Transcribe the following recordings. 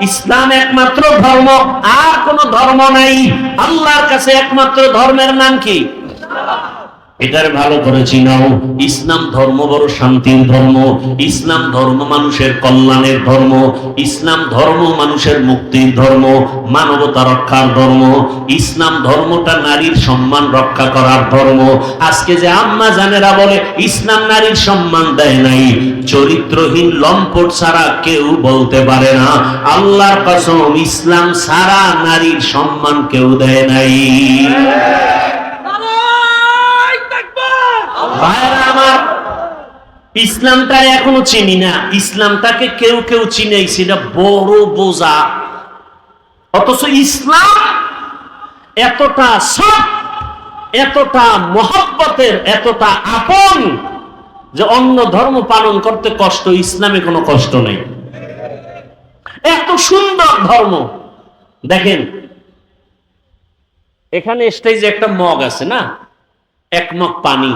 ইসলাম একমাত্র ধর্ম আর কোন ধর্ম নাই। আল্লাহর কাছে একমাত্র ধর্মের নাম কি? এটার ভালো করে চিনাও। ইসলাম ধর্ম বড় শান্তির ধর্ম। ইসলাম ধর্ম মানুষের কল্যাণের ধর্ম। ইসলাম ধর্ম মানুষের মুক্তির ধর্ম। মানবতা রক্ষার ধর্ম। ইসলাম ধর্মটা নারীর সম্মান রক্ষা করার ধর্ম। আজকে যে আম্মা জানেরা বলে, ইসলাম নারীর সম্মান দেয় নাই। চরিত্রহীন লম্পট ছাড়া কেউ বলতে পারে না। আল্লাহর কসম, ইসলাম সারা নারীর সম্মান কেউ দেয় নাই ভাইরা আমার ইসলামটা এখনও চিনি না। ইসলামটাকে কেউ কেউ চিনেই সেটা বড় বোঝা। অথচ ইসলাম এতটা সব এতটা মহব্বতের, এতটা আপন যে অন্য ধর্ম পালন করতে কষ্ট, ইসলামে কোনো কষ্ট নেই। এত সুন্দর ধর্ম। দেখেন, এখানে স্টেজে একটা মগ আছে না? এক মগ পানি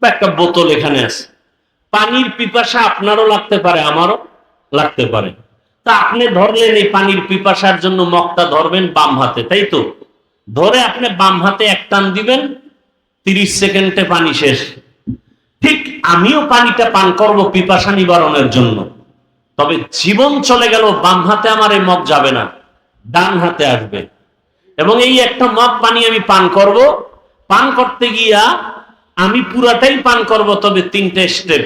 বা একটা বোতল এখানে আছে। পানির পিপাসা আপনারও লাগতে পারে, আমারও লাগতে পারে। তা আপনি ধরলেন এই পানির পিপাসার জন্য মগটা ধরবেন বাম হাতে, তাই তো? ধরে আপনি বাম হাতে এক টান দিবেন, তিরিশ সেকেন্ডে পানি শেষ। ঠিক আমিও পানিটা পান করব পিপাসা নিবারণের জন্য। তবে জীবন চলে গেল, বাম হাতে আমার এই মগ যাবে না, ডান হাতে আসবে। এবং এই একটা মগ পানি আমি পান করব। পান করতে গিয়া আমি পুরাটাই পান করব, তবে তিনটে স্টেপ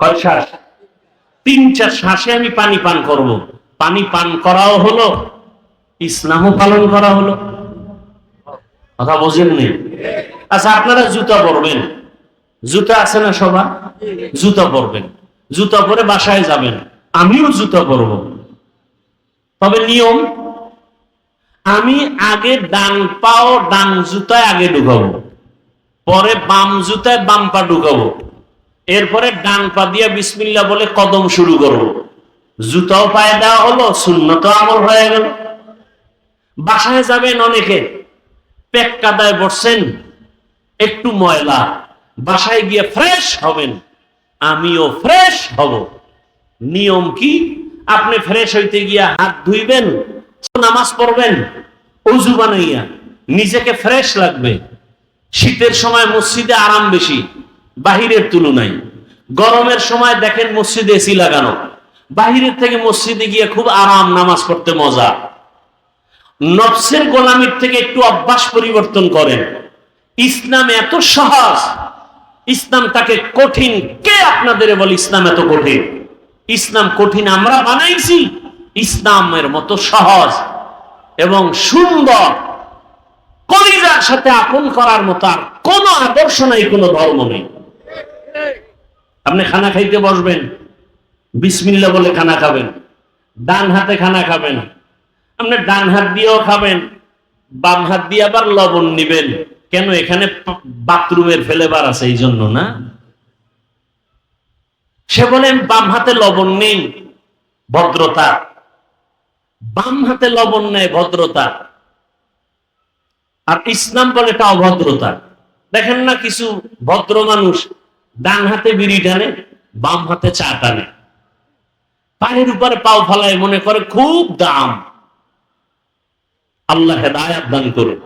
কয় শ্বাস? চার শ্বাসে আমি পানি পান করব। পানি পান করাও হলো, ইসলামও পালন করা হলো। কথা বোঝেন বোঝেননি আচ্ছা আপনারা জুতা পরবেন। জুতা আছে না সবার? জুতা পরবেন। জুতা পরে বাসায় যাবেন। আমিও জুতা পরব। তবে নিয়ম, আমি আগে ডান পাও, ডান জুতায় আগে ঢুকাবো। পরে বাম জুতায় বাম পা ঢুকাবো। এরপরে ডান পা দিয়া বিসমিল্লা বলে কদম শুরু করব। জুতাও পায়ে দেওয়া হলো শূন্যত আমল হয়ে গেল। বাসায় যাবেন অনেকে, পেট কাদায় বসছেন, একটু ময়লা। বাসায় গিয়ে ফ্রেশ হবেন, আমিও ফ্রেশ হব। নিয়ম কি? আপনি ফ্রেশ হইতে গিয়া হাত ধুইবেন, নামাজ পড়বেন, উজু বানাইয়া, নিজেকে ফ্রেশ লাগবে। শীতের সময় মসজিদে আরাম বেশি, বাহিরের তুলনায়। গরমের সময় দেখেন মসজিদে এসি লাগানো। বাহিরের থেকে মসজিদে গিয়ে খুব আরাম, নামাজ পড়তে মজা। নফসের গোলামির থেকে একটু অভ্যাস পরিবর্তন করেন। ইসলাম এত সহজ। ইসলাম তাকে কঠিন। কে আপনাদের বলে ইসলাম এত কঠিন? ইসলাম কঠিন আমরা বানাইছি। ইসলামের মতো সহজ এবং সুন্দর। কলিজার সাথে আপন করার মতো আর কোন আদর্শ নাই, কোনো ধর্ম নেই। আপনি খানা খাইতে বসবেন, বিসমিল্লা বলে খানা খাবেন, ডান হাতে খানা খাবেন, আপনি ডান হাত দিয়েও খাবেন, বাম হাত দিয়ে আবার লবণ নিবেন। কেন এখানে বাথরুমের ফেলেবার আছে এই জন্য না? সে বলেন, বাম হাতে লবণ নেই, ভদ্রতা। বাম হাতে লবণ নেই, ভদ্রতা। আর ইসলাম বলে এটা অভদ্রতা দেখেন না কিছু ভদ্র মানুষ ডান হাতে বিড়ি টানে, বাম হাতে চা টানে। পায়ের উপরে পাও ফলায়, মনে করে খুব দাম। আল্লাহ হেদায়াত দান করুন।